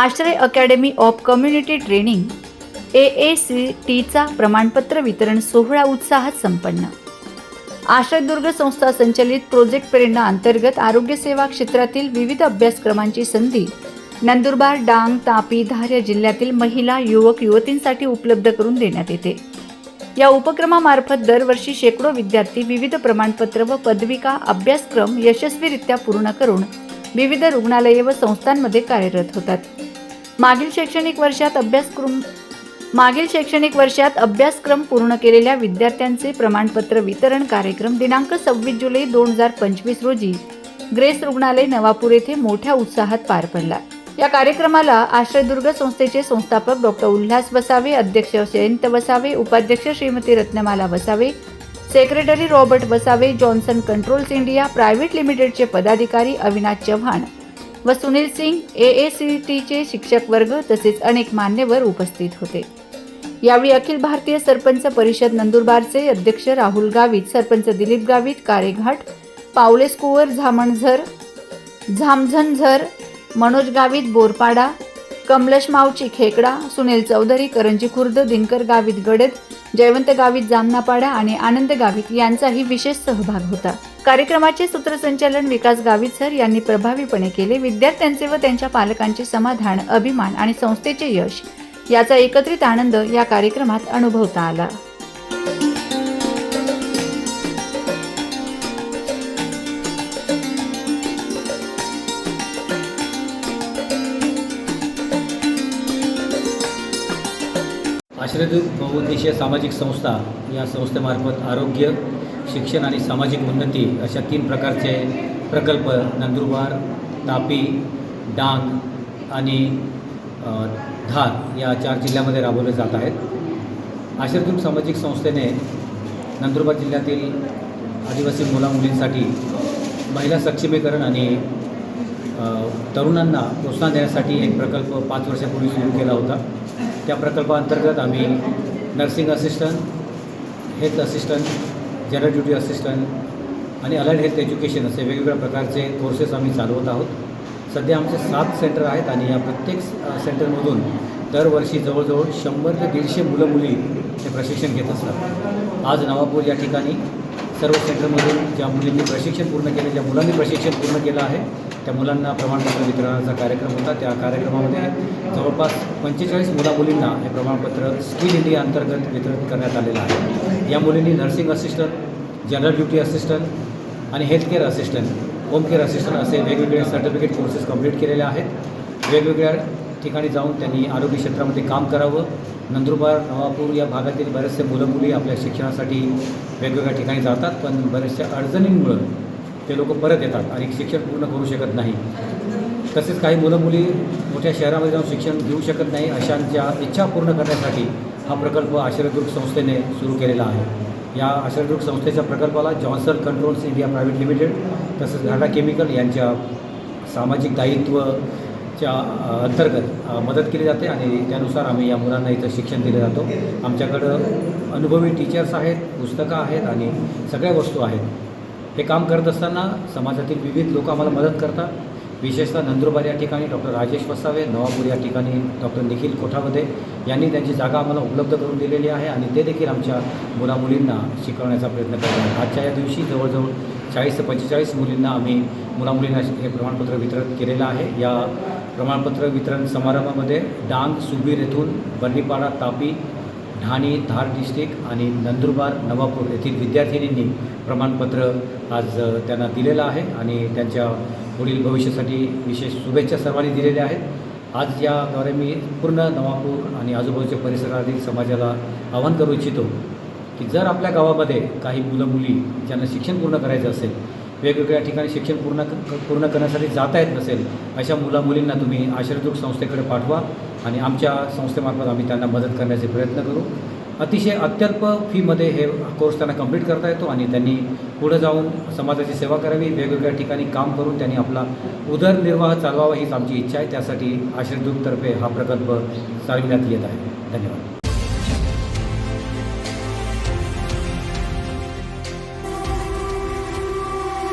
Ashray academy of community training A A C टीचा प्रमाणपत्र वितरण सोहळा उत्साहात संपन्न. आश्रयदुर्ग संस्था संचलित प्रोजेक्ट प्रेरणा अंतर्गत आरोग्यसेवा क्षेत्रातील विविध अभ्यासक्रमांची संधी नंदुरबार डांग तापी धार जिल्ह्यातील महिला युवक युवतींसाठी उपलब्ध करून देण्यात येते. या उपक्रमामार्फत दरवर्षी शेकडो विद्यार्थी विविध प्रमाणपत्र व पदविका अभ्यासक्रम यशस्वीरित्या पूर्ण करून विविध रुग्णालये व संस्थांमध्ये कार्यरत होतात. मागील शैक्षणिक वर्षात अभ्यासक्रम मागील शैक्षणिक वर्षात अभ्यासक्रम पूर्ण केलेल्या विद्यार्थ्यांचे प्रमाणपत्र वितरण कार्यक्रम दिनांक सव्वीस जुलै दोन हजार पंचवीस रोजी ग्रेस रुग्णालय नवापूर येथे मोठ्या उत्साहात पार पडला. या कार्यक्रमाला आश्रयदुर्ग संस्थेचे संस्थापक डॉक्टर उल्हास वसावे अध्यक्ष जयंत वसावे उपाध्यक्ष Shrimati Ratnamala Vasave secretary Robert Vasave Johnson Controls India private लिमिटेडचे पदाधिकारी अविनाश चव्हाण व Sunil Singh A A C टीचे शिक्षक वर्ग तसेच अनेक मान्यवर उपस्थित होते. यावेळी अखिल भारतीय सरपंच परिषद नंदुरबारचे अध्यक्ष राहुल गावित सरपंच दिलीप गावित कारेघाट पावलेसकुवर झामणझर झामझनझर मनोज गावित बोरपाडा कमलेश मावची खेकडा सुनील चौधरी करंजी खुर्द दिनकर गावित गडद जयवंत गावित जामनापाडा आणि आनंद गावित यांचाही विशेष सहभाग होता. कार्यक्रमाचे सूत्रसंचालन विकास गावित सर यांनी प्रभावीपणे केले. विद्यार्थ्यांचे व त्यांच्या पालकांचे समाधान अभिमान आणि संस्थेचे यश याचा एकत्रित आनंद या कार्यक्रमात अनुभवता आला. आश्रयदूत बहुउद्देशीय सामाजिक संस्था या संस्थेमार्फत आरोग्य शिक्षण आणि सामाजिक उन्नती अशा तीन प्रकारचे प्रकल्प नंदुरबार तापी डांग आणि धार या चार जिल्ह्यामध्ये राबवले जात आहेत. आश्रयदूत सामाजिक संस्थेने नंदुरबार जिल्ह्यातील आदिवासी मुलामुलींसाठी महिला सक्षमीकरण आणि तरुणांना प्रोत्साहन देण्यासाठी एक प्रकल्प पाच वर्षापूर्वी सुरू केला होता. त्या प्रकल्पाअंतर्गत आम्ही nursing assistant health assistant general duty assistant आणि अलर्ट हेल्थ एज्युकेशन असे वेगवेगळ्या प्रकारचे कोर्सेस आम्ही चालवत आहोत. सध्या आमचे सात सेंटर आहेत आणि या प्रत्येक सेंटरमधून दरवर्षी जवळजवळ शंभर ते दीडशे मुलं मुली हे प्रशिक्षण घेत असतात. आज नवापूर या ठिकाणी सर्व सेंटरमधून ज्या मुलींनी प्रशिक्षण पूर्ण केले ज्या मुलांनी प्रशिक्षण पूर्ण केलं आहे त्या मुलांना प्रमाणपत्र वितरणाचा कार्यक्रम होता. त्या कार्यक्रमामध्ये जवळपास पंचेचाळीस मुला मुलींना हे प्रमाणपत्र स्किल इंडिया अंतर्गत वितरित करण्यात आलेलं आहे. या मुलींनी nursing assistant general duty assistant आणि healthcare assistant home care assistant असे वेगवेगळे सर्टिफिकेट कोर्सेस कंप्लीट केलेले आहेत. वेगवेगळ्या ठिकाणी जाऊन त्यांनी आरोग्य क्षेत्रामध्ये काम करावं. नंदुरबार नवापूर या भागातील बरेचसे मुलं मुली आपल्या शिक्षणासाठी वेगवेगळ्या ठिकाणी जातात पण बऱ्याचशा अडचणींमुळं ते लोक परत येतात आणि शिक्षण पूर्ण करू शकत नाही. तसेच काही मुलं मुली मोठ्या शहरामध्ये जाऊन शिक्षण घेऊ शकत नाही अशांच्या इच्छा पूर्ण करण्यासाठी हा प्रकल्प आश्रयदुर्ग संस्थेने सुरू केलेला आहे. या आश्रयदुर्ग संस्थेच्या प्रकल्पाला Johnson Controls India private limited तसंच घाटा केमिकल यांच्या सामाजिक दायित्वच्या अंतर्गत मदत केली जाते आणि त्यानुसार आम्ही या मुलांना इथं शिक्षण दिलं जातो. आमच्याकडं अनुभवी टीचर्स आहेत पुस्तकं आहेत आणि सगळ्या वस्तू आहेत. हे काम करत असताना समाजातील विविध लोक आम्हाला मदत करतात. विशेषतः नंदुरबार या ठिकाणी डॉक्टर राजेश वसावे नवापूर या ठिकाणी डॉक्टर निखिल कोठावदे यांनी त्यांची जागा आम्हाला उपलब्ध करून दिलेली आहे आणि ते देखील आमच्या मुलामुलींना शिकवण्याचा प्रयत्न करत आजच्या या दिवशी जवळजवळ चाळीस ते पंचेचाळीस मुलींना आम्ही मुलामुलींना हे प्रमाणपत्र वितरण केलेलं आहे. या प्रमाणपत्र वितरण समारंभामध्ये डांग सुबीर येथून बर्नीपाडा तापी ढाणी धार डिस्ट्रिक्ट आणि नंदुरबार नवापूर येथील विद्यार्थिनींनी प्रमाणपत्र आज त्यांना दिलेलं आहे आणि त्यांच्या पुढील भविष्यासाठी विशेष शुभेच्छा सर्वांनी दिलेल्या आहेत. आज याद्वारे मी पूर्ण नवापूर आणि आजूबाजूच्या परिसरातील समाजाला आवाहन करू इच्छितो की जर आपल्या गावामध्ये काही मुलं मुली ज्यांना शिक्षण पूर्ण करायचं असेल वेगवेगळ्या ठिकाणी शिक्षण पूर्ण क- पूर्ण करण्यासाठी जाता येत नसेल अशा मुला मुलींना तुम्ही आश्रयदुर्ग संस्थेकडे पाठवा आणि आमच्या संस्थेमार्फत आम्ही त्यांना मदत करण्याचे प्रयत्न करू. अतिशय अत्यल्प फीमध्ये हे कोर्स त्यांना कंप्लीट करता येतो आणि त्यांनी पुढं जाऊन समाजाची सेवा करावी वेगवेगळ्या ठिकाणी काम करून त्यांनी आपला उदरनिर्वाह चालवावा हीच आमची इच्छा आहे. त्यासाठी आश्रयदूततर्फे हा प्रकल्प चालविण्यात येत आहे. धन्यवाद.